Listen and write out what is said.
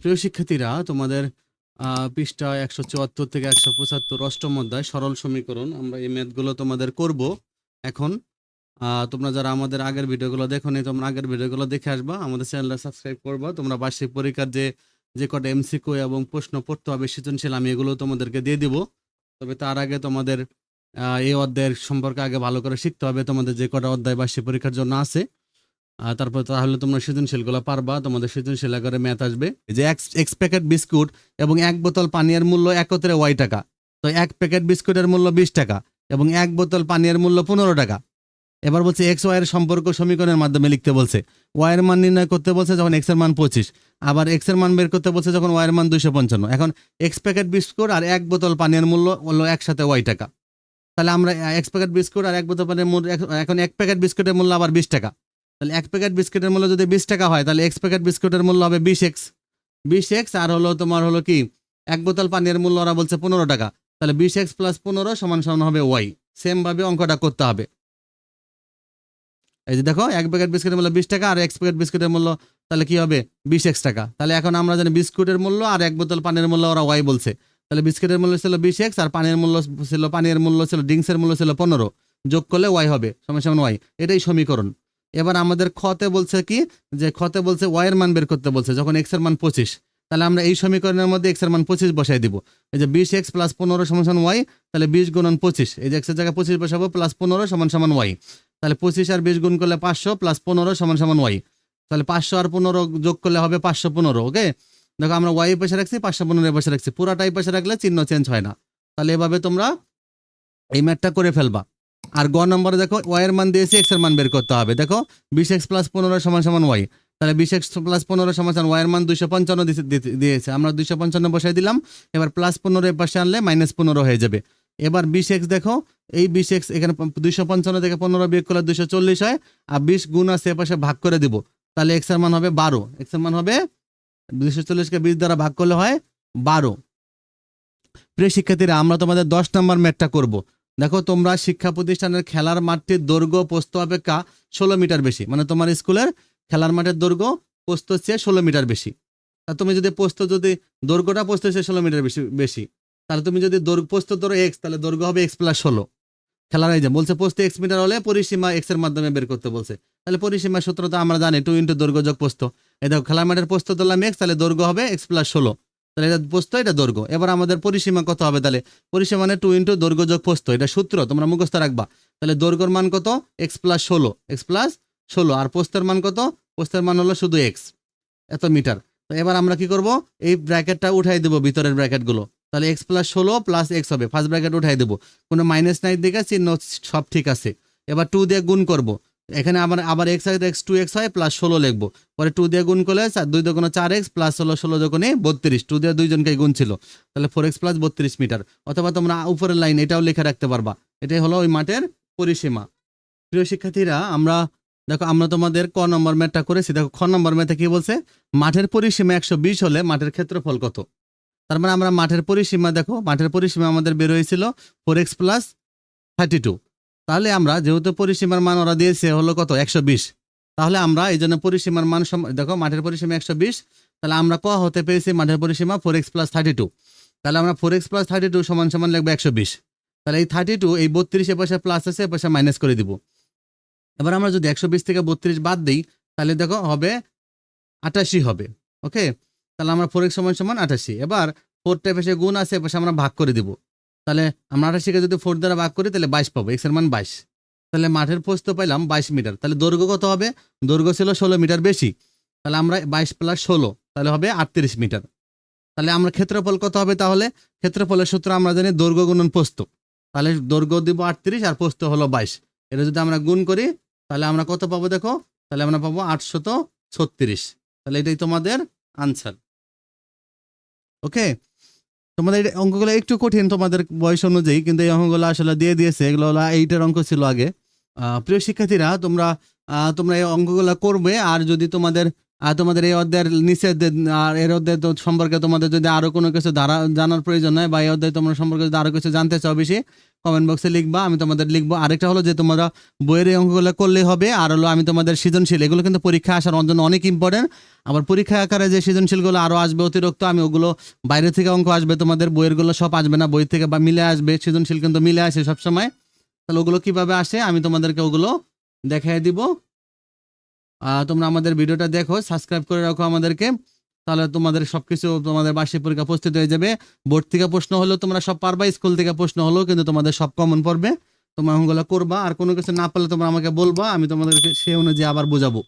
প্রিয় শিক্ষার্থীরা, তোমাদের পৃষ্ঠা একশো চুয়াত্তর থেকে একশো পঁচাত্তর অষ্টম অধ্যায় সরল সমীকরণ আমরা এই ম্যাথগুলো তোমাদের করব। এখন তোমরা যারা আমাদের আগের ভিডিওগুলো দেখো নি তোমরা আগের ভিডিওগুলো দেখে আসবা, আমাদের চ্যানেলটা সাবস্ক্রাইব করবা, তোমরা বার্ষিক পরীক্ষার যে যে কটা এমসিকিউ এবং প্রশ্ন পড়তে হবে সৃজনশীল, আমি এগুলো তোমাদেরকে দিয়ে দিব। তবে তার আগে তোমাদের এই অধ্যায়ের সম্পর্কে আগে ভালো করে শিখতে হবে, তোমাদের যে কটা অধ্যায় বার্ষিক পরীক্ষার জন্য আছে। তারপর তাহলে তোমরা সৃজনশীলগুলো পারবা, তোমাদের সৃজনশীল করে ম্যাথ আসবে। এই যে এক্স প্যাকেট বিস্কুট এবং এক বোতল পানীয়ের মূল্য একত্রে ওয়াই টাকা। তো এক প্যাকেট বিস্কুটের মূল্য বিশ টাকা এবং এক বোতল পানীয়ের মূল্য পনেরো টাকা। এবার বলছে এক্স ওয়াই এর সম্পর্ক সমীকরণের মাধ্যমে লিখতে বলছে। ওয়াই এর মান নির্ণয় করতে বলছে যখন এক্সের মান পঁচিশ। আবার এক্সের মান বের করতে বলছে যখন ওয়াই এর মান দুইশো পঞ্চান্ন। এখন এক্স প্যাকেট বিস্কুট আর এক বোতল পানীয়ের মূল্য হলো একসাথে ওয়াই টাকা। তাহলে আমরা এক্স প্যাকেট বিস্কুট আর এক বোতল মূল্য এখন এক প্যাকেট বিস্কুটের মূল্য আবার বিশ টাকা। তাহলে এক প্যাকেট বিস্কুটের মূল্য যদি বিশ টাকা হয়, তাহলে এক্স প্যাকেট বিস্কুটের মূল্য হবে বিশ এক্স। বিশ এক্স আর হলো তোমার হলো কি, এক বোতল পানির মূল্য ওরা বলছে পনেরো টাকা। তাহলে বিশ এক্স প্লাস পনেরো সমান সমান হবে ওয়াই। সেমভাবে অঙ্কটা করতে হবে। এই যে দেখো, এক প্যাকেট বিস্কুটের মূল্য বিশ টাকা আর এক প্যাকেট বিস্কুটের মূল্য তাহলে কি হবে বিশ এক্স টাকা। তাহলে এখন আমরা জানি বিস্কুটের মূল্য আর এক বোতল পানির মূল্য ওরা ওয়াই বলছে। তাহলে বিস্কুটের মূল্য ছিল বিশ এক্স আর পানির মূল্য ছিল, পানির মূল্য ছিল, ড্রিঙ্কসের মূল্য ছিল পনেরো। যোগ করলে ওয়াই হবে, সমান সমান ওয়াই। এটাই সমীকরণ। এবার আমাদের খতে বলছে কি? যে খতে বলছে ওয়াই এর মান বের করতে বলছে, যখন এক্সের মান পঁচিশ। তাহলে আমরা এই সমীকরণের মধ্যে এক্সের মান পঁচিশ বসাই দিব। এই যে বিশ এক্স প্লাস পনেরো সমান ওয়াই তাহলে বিশ গুণন পঁচিশ। এই যে এক্সের জায়গায় পঁচিশ বসাবো প্লাস পনেরো সমান সমান ওয়াই তাহলে পঁচিশ আর বিশ গুণ করলে পাঁচশো প্লাস পনেরো সমান সমান ওয়াই তাহলে পাঁচশো আর পনেরো যোগ করলে হবে পাঁচশো পনেরো ওকে দেখো আমরা ওয়াই পাশে রাখছি, পাঁচশো পনেরো পাশে রাখছি। পুরাটাই পাশে রাখলে চিহ্ন চেঞ্জ হয় না। তাহলে এভাবে তোমরা এই ম্যাথটা করে ফেলবা। আর গ নম্বরে দেখো ওয়াই এর মান দিয়েছি এক্সের মান বের করতে হবে। দেখো, বিশ এক্স প্লাস পনেরো সমান সমান ওয়াই তাহলে বিশ এক্স প্লাস পনেরো সমান সমান ওয়াই এর মান দুইশো পঞ্চান্ন দিয়েছে। আমরা দুইশো পঞ্চান্ন বসাই দিলাম। এবার প্লাস পনেরো এর পাশে আনলে মাইনাস পনেরো হয়ে যাবে। এবার বিশ এক্স দেখো, এই বিশ এক্স এখানে দুইশো পঞ্চান্ন থেকে পনেরো বিয়োগ করলে দুইশো চল্লিশ হয়। আর বিশ গুণ আছে এ পাশে ভাগ করে দিব। তাহলে এক্সের মান হবে বারো। এক্সের মান হবে দুইশো চল্লিশকে বিশ দ্বারা ভাগ করলে হয় বারো। প্রিয় শিক্ষার্থীরা, আমরা তোমাদের দশ নম্বর ম্যাথটা করব। দেখো, তোমরা শিক্ষা প্রতিষ্ঠানের খেলার মাঠটির দৈর্ঘ্য পোস্ত অপেক্ষা ষোলো মিটার বেশি। মানে তোমার স্কুলের খেলার মাঠের দৈর্ঘ্য পোস্ত চেয়ে ষোলো মিটার বেশি। আর তুমি যদি পোস্ত যদি, দৈর্ঘ্যটা পোস্ত চেয়ে ষোলো মিটার বেশি বেশি, তাহলে তুমি যদি দৈর্ঘ্য পোস্ত ধরো এক্স তাহলে দৈর্ঘ্য হবে এক্স প্লাস ষোলো। খেলার এই যে, বলছে পোস্ত এক্স মিটার হলে পরিসীমা এক্সের মাধ্যমে বের করতে বলছে। তাহলে পরিসীমা সূত্র তো আমরা জানি টু ইন্টু দৈর্ঘ্য যোগ পোস্ত এই দেখো, খেলার মাঠের পোস্ত ধরলাম এক্স তাহলে দৈর্ঘ্য হবে এক্স প্লাস ষোলো। তাহলে এটা পোস্ত এটা দৈর্ঘ্য। এবার আমাদের পরিসীমা কত হবে তাহলে? পরিসীমা মানে টু ইন্টু দৈর্ঘ্য যোগ পোস্ত এটা সূত্র, তোমরা মুখস্থ রাখবা। তাহলে দৈর্ঘ্যর মান কত? এক্স প্লাস ষোলো এক্স প্লাস ষোলো, আর পোস্তের মান কত? পোস্তের মান হলো শুধু এক্স এত মিটার। তো এবার আমরা কি করব? এই ব্র্যাকেটটা উঠাই দেবো ভিতরের ব্র্যাকেটগুলো। তাহলে এক্স প্লাস ষোলো প্লাস এক্স হবে ফার্স্ট ব্র্যাকেট উঠাই দেবো। কোনো মাইনাস নাই দিকে, চিহ্ন সব ঠিক আছে। এবার টু দিয়ে গুণ করব। এখানে আবার আবার এক্স হয় এক্স টু এক্স হয় প্লাস ষোলো লিখব। পরে টু দিয়ে গুণ করলে দুই দোকানে চার এক্স প্লাস ষোলো ষোলো দোকানে বত্রিশ। টু দিয়ে দুইজনকে গুণ ছিল। তাহলে ফোর এক্স প্লাস বত্রিশ মিটার। অথবা তোমরা উপরের লাইন এটাও লিখে রাখতে পারবা। এটাই হলো ওই মাঠের পরিসীমা। প্রিয় শিক্ষার্থীরা, আমরা, দেখো, আমরা তোমাদের ক নম্বর ম্যাথটা করেছি। দেখো, খ নম্বর ম্যাথে কি বলছে? মাঠের পরিসীমা একশো বিশ হলে মাঠের ক্ষেত্রফল কত? তার মানে আমরা মাঠের পরিসীমা, দেখো, মাঠের পরিসীমা আমাদের বের হয়েছিল four x plus thirty two তাহলে আমরা যেহেতু পরিসীমার মান ওরা দিয়েছে হলো কত? একশো বিশ। তাহলে আমরা এই জন্য পরিসীমার মান দেখো, মাঠের পরিসীমা একশো বিশ। তাহলে আমরা ক হতে পেরেছি? মাঠের পরিসীমা four x plus thirty two তাহলে আমরা four x plus thirty two সমান সমান লিখব একশো বিশ। তাহলে এই থার্টি টু এই বত্রিশ পয়সা প্লাস আছে পয়সা মাইনাস করে দিব। এবার আমরা যদি একশো বিশ থেকে বত্রিশ বাদ দিই, তাহলে দেখো হবে আটাশি হবে ওকে তাহলে আমরা ফোর এক্স সমান সমান আটাশি। এবার ফোরটা পেশে গুণ আছে এপাশে আমরা ভাগ করে দিব। তাহলে আমরা আঠাশিকে যদি ফোর দ্বারা ভাগ করি, তাহলে বাইশ পাবো। এক্সের মান বাইশ। তাহলে মাঠের পোস্ত পাইলাম বাইশ মিটার। তাহলে দৈর্ঘ্য কত হবে? দৈর্ঘ্য ছিল ষোলো মিটার বেশি। তাহলে আমরা বাইশ প্লাস ষোলো, তাহলে হবে আটত্রিশ মিটার। তাহলে আমরা ক্ষেত্রফল কত হবে তাহলে? ক্ষেত্রফলের সূত্র আমরা জানি দৈর্ঘ্য গুণন পোস্ত। তাহলে দৈর্ঘ্য দিব আটত্রিশ আর পোস্ত হলো বাইশ। এটা যদি আমরা গুণ করি, তাহলে আমরা কত পাবো দেখো? তাহলে আমরা পাবো আটশত ছত্রিশ। তাহলে এটাই তোমাদের আনসার ওকে তোমাদের অঙ্কগুলো একটু কঠিন তোমাদের বয়স অনুযায়ী, কিন্তু এই অঙ্কগুলো আসলে দিয়ে দিয়েছে। এগুলো হলো এইটার অঙ্ক ছিল আগে। প্রিয় শিক্ষার্থীরা, তোমরা তোমরা এই অঙ্কগুলো করবে, আর যদি তোমাদের তোমাদের এই অধ্যায়ের নিচে আর এর অধ্যায় সম্পর্কে তোমাদের যদি আরও কোনো কিছু ধারা, জানার প্রয়োজন হয়, বা এই অধ্যায় তোমরা সম্পর্কে যদি আরও কিছু জানতে চাও বেশি কমেন্ট বক্সে লিখবা, আমি তোমাদের লিখব। আরেকটা হলো যে, তোমরা বইয়ের এই অঙ্কগুলো করলেই হবে। আর হলো আমি তোমাদের সৃজনশীল, এগুলো কিন্তু পরীক্ষা আসার জন্য অনেক ইম্পর্টেন্ট আবার পরীক্ষা আকারে যে সৃজনশীলগুলো আরও আসবে অতিরিক্ত, আমি ওগুলো বাইরে থেকে অঙ্ক আসবে, তোমাদের বইয়েরগুলো সব আসবে না, বই থেকে বা মিলে আসবে, সৃজনশীল কিন্তু মিলে আসে সবসময়। তাহলে ওগুলো কীভাবে আসে, আমি তোমাদেরকে ওগুলো দেখাই দিব। তোমরা আমাদের ভিডিওটা দেখো সাবস্ক্রাইব করে রাখো আমাদেরকে। তাহলে তোমাদের সবকিছু তোমাদের বার্ষিক পরীক্ষা প্রস্তুত হয়ে যাবে। বোর্ড থেকে প্রশ্ন হলেও তোমরা সব পারবা, স্কুল থেকে প্রশ্ন হলেও কিন্তু তোমাদের সব কমন পড়বে। তোমরা ওগুলো করবা, আর কোনো কিছু না পারলে তোমরা আমাকে বলবা, আমি তোমাদেরকে সে অনুযায়ী আবার বোঝাবো।